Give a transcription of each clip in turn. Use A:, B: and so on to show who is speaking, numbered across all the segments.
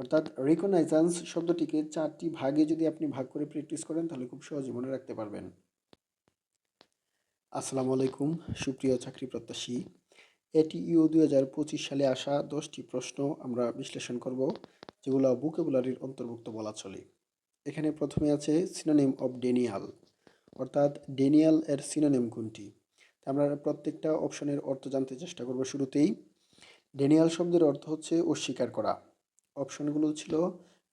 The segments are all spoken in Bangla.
A: অর্থাৎ রিকগনাইজেন্স শব্দটিকে চারটি ভাগে যদি আপনি ভাগ করে প্র্যাকটিস করেন, তাহলে খুব সহজে মনে রাখতে পারবেন। আসসালামু আলাইকুম, সুপ্রিয় চাকরি প্রত্যাশী। এটি ইউ দুই হাজার পঁচিশ সালে আসা দশটি প্রশ্ন আমরা বিশ্লেষণ করব, যেগুলো বুকেবুলারির অন্তর্ভুক্ত বলা চলে। এখানে প্রথমে আছে সিনোনিম অব ডেনিয়াল অর্থাৎ ডেনিয়াল এর সিনোনিম কোনটি? আমরা প্রত্যেকটা অপশনের অর্থ জানতে চেষ্টা করব শুরুতেই। ডেনিয়াল শব্দের অর্থ হচ্ছে অস্বীকার করা। অপশনগুলো ছিল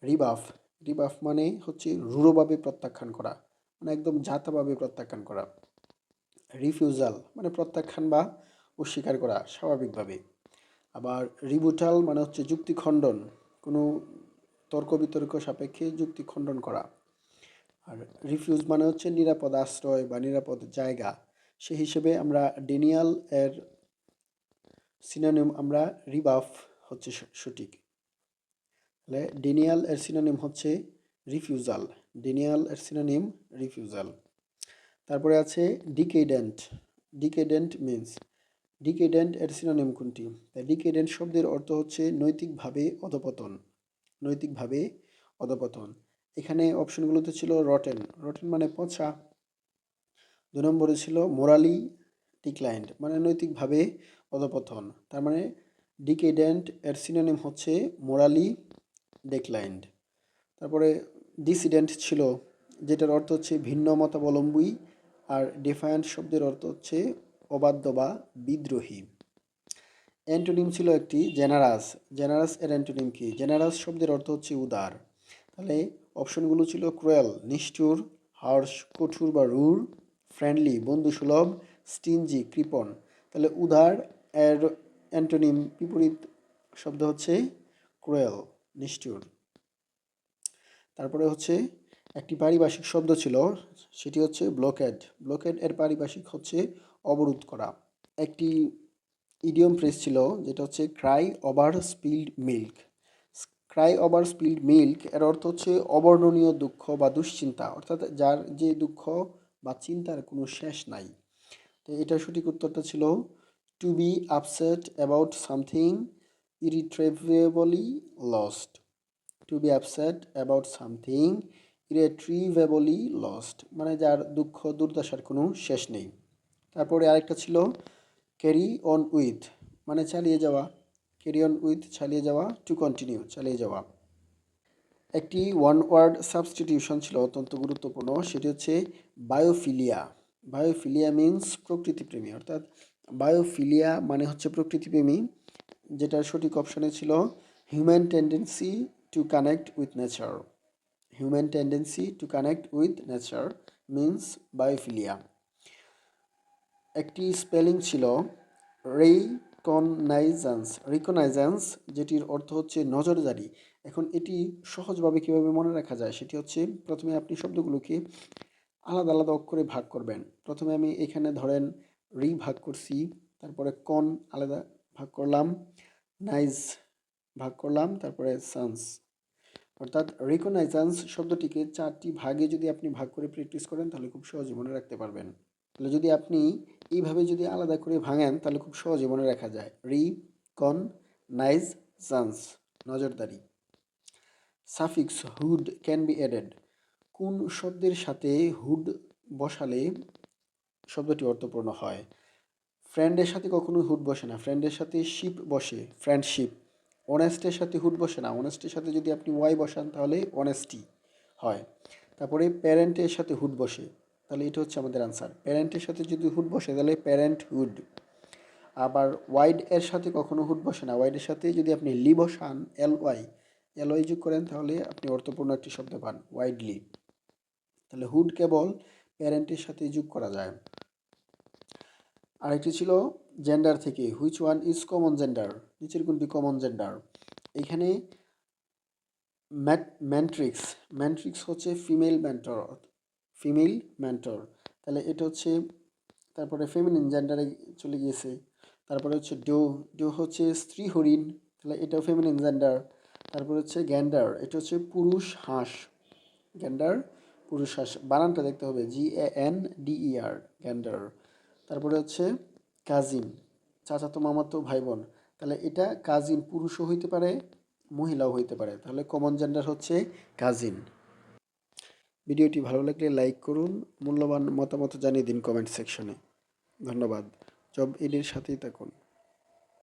A: রিবাফ। রিবাফ মানে হচ্ছে রূঢ়ভাবে প্রত্যাখ্যান করা মানে একদম জাতাভাবে প্রত্যাখ্যান করা। রিফিউজাল মানে প্রত্যাখ্যান বা অস্বীকার করা স্বাভাবিকভাবে। আবার রিবুটাল মানে হচ্ছে যুক্তি খণ্ডন, কোনো তর্ক বিতর্ক সাপেক্ষে যুক্তি খণ্ডন করা। আর রিফিউজ মানে হচ্ছে নিরাপদ আশ্রয় বা নিরাপদ জায়গা। সে হিসেবে আমরা ডেনিয়াল এর সিনোনিম আমরা রিবাফ হচ্ছে সঠিক। তাহলে ডেনিয়াল এর সিনোনিম হচ্ছে রিফিউজাল ডেনিয়াল এর সিনোনিম রিফিউজাল তারপরে আছে ডিকেডেন্ট ডিকেডেন্ট মিন্স ডিকেডেন্ট এর সিনোনিম কোনটি? তাই ডিকেডেন্ট শব্দের অর্থ হচ্ছে নৈতিকভাবে অধপতন। নৈতিকভাবে অধপতন। এখানে অপশনগুলোতে ছিল রটেন রটেন মানে পচা। দু নম্বরে ছিল মোরালি ডিক্লাইন্ড মানে নৈতিকভাবে অধপতন। তার মানে ডিকেডেন্ট এর সিনোনিম হচ্ছে মোরালি ডেক্লাইন্ড তারপরে ডিসিডেন্ট ছিল, যেটার অর্থ হচ্ছে ভিন্ন মতাবলম্বী আর ডিফায়েন্ট শব্দের অর্থ হচ্ছে অবাধ্য বা বিদ্রোহী। অ্যান্টোনিম ছিল একটি জেনারাস জেনারাস এর অ্যান্টোনিম কি? জেনারাস শব্দের অর্থ হচ্ছে উদার। তাহলে অপশনগুলো ছিল ক্রুয়েল নিষ্ঠুর হার্শ কঠোর বা রুর ফ্রেন্ডলি বন্ধুসুলভ স্টিনজি কৃপন তাহলে উদার এর অ্যান্টোনিম বিপরীত শব্দ হচ্ছে ক্রুয়েল নিষ্ঠুর। তারপরে হচ্ছে একটি পারিভাষিক শব্দ ছিল, সেটি হচ্ছে ব্লকেড ব্লকেড এর পারিভাষিক হচ্ছে অবরোধ করা। একটি ইডিয়ম ফ্রেজ ছিল, যেটা হচ্ছে cry over spilled milk cry over spilled milk এর অর্থ হচ্ছে অবর্ণনীয় দুঃখ বা দুশ্চিন্তা, অর্থাৎ যার যে দুঃখ বা চিন্তার কোনো শেষ নাই। তো এটার সঠিক উত্তরটা ছিল to be upset about something irretrievably lost to be upset about something irretrievably lost মানে যার দুঃখ, দুর্দশার কোনো শেষ নেই। তারপরে আরেকটা ছিল ক্যারি অন উইথ মানে চালিয়ে যাওয়া। ক্যারি অন উইথ চালিয়ে যাওয়া টু কন্টিনিউ চালিয়ে যাওয়া। একটি ওয়ান ওয়ার্ড সাবস্টিটিউশন ছিল অত্যন্ত গুরুত্বপূর্ণ, সেটি হচ্ছে বায়োফিলিয়া বায়োফিলিয়া মিন্স প্রকৃতিপ্রেমী, অর্থাৎ বায়োফিলিয়া মানে হচ্ছে প্রকৃতিপ্রেমী। যেটার সঠিক অপশানে ছিল human tendency to connect with nature human tendency to connect with nature means biophilia একটি স্পেলিং ছিল রিকনাইজেন্স রিকনাইজেন্স যেটির অর্থ হচ্ছে নজরদারি। এখন এটি সহজভাবে কীভাবে মনে রাখা যায় সেটি হচ্ছে প্রথমে আপনি শব্দগুলোকে আলাদা আলাদা অক্ষরে ভাগ করবেন। প্রথমে আমি এখানে ধরেন রি ভাগ করছি, তারপরে কন আলাদা ভাগ করলাম নাইজ ভাগ করলাম, তারপরে সান্স অর্থাৎ রিকনাইজেন্স শব্দটিকে চারটি ভাগে যদি আপনি ভাগ করে প্র্যাকটিস করেন, তাহলে খুব সহজে মনে রাখতে পারবেন। তাহলে যদি আপনি এইভাবে যদি আলাদা করে ভাঙেন, তাহলে খুব সহজে মনে রাখা যায়। রি কন নাইজ জান্স নজরদারি। Suffix hood can be added কোন শব্দের সাথে হুড বসালে শব্দটি অর্থপূর্ণ হয়? ফ্রেন্ডের সাথে কখনোই হুট বসে না। ফ্রেন্ডের সাথে শিপ বসে। ফ্রেন্ডশিপ অনেস্টের সাথে হুট বসে না। অনেস্টের সাথে যদি আপনি ওয়াই বসান, তাহলে অনেস্টি হয়। তারপরে প্যারেন্টের সাথে হুড বসে, তাহলে এটা হচ্ছে আমাদের আনসার প্যারেন্টের সাথে যদি হুড বসে, তাহলে প্যারেন্ট হুড আবার ওয়াইড এর সাথে কখনো হুড বসে না। ওয়াইডের সাথে যদি আপনি লি বসান এল ওয়াই এল ওয়াই যোগ করেন, তাহলে আপনি অর্থপূর্ণ একটি শব্দ পান ওয়াইডলি তাহলে হুড কেবল প্যারেন্টের সাথে যোগ করা যায়। আরেকটি ছিল জেন্ডার থেকে which one is common gender নিচের কোনটি কমন জেন্ডার এখানে ম্যাট্রিক্স ম্যাট্রিক্স হচ্ছে ফিমেল মেন্টর ফিমেল মেন্টর তাহলে এটা হচ্ছে, তারপরে ফেমিনিন জেন্ডারে চলে গিয়েছে। তারপরে হচ্ছে ডো ডো হচ্ছে স্ত্রী হরিণ, তাহলে এটাও ফেমিনিন জেন্ডার তারপরে হচ্ছে গ্যান্ডার এটা হচ্ছে পুরুষ হাঁস। গ্যান্ডার পুরুষ হাঁস, বানানটা দেখতে হবে জি এ এন ডিই আর গ্যান্ডার তারপরে হচ্ছে কাজিন চাচাতো মামাতো ভাই বোন তাহলে এটা কাজিন পুরুষও হইতে পারে, মহিলাও হইতে পারে। তাহলে কমন জেন্ডার হচ্ছে কাজিন ভিডিওটি ভালো লাগলে লাইক করুন, মূল্যবান মতামত জানিয়ে দিন কমেন্ট সেকশনে ধন্যবাদ। জব ইডির সাথেই থাকুন।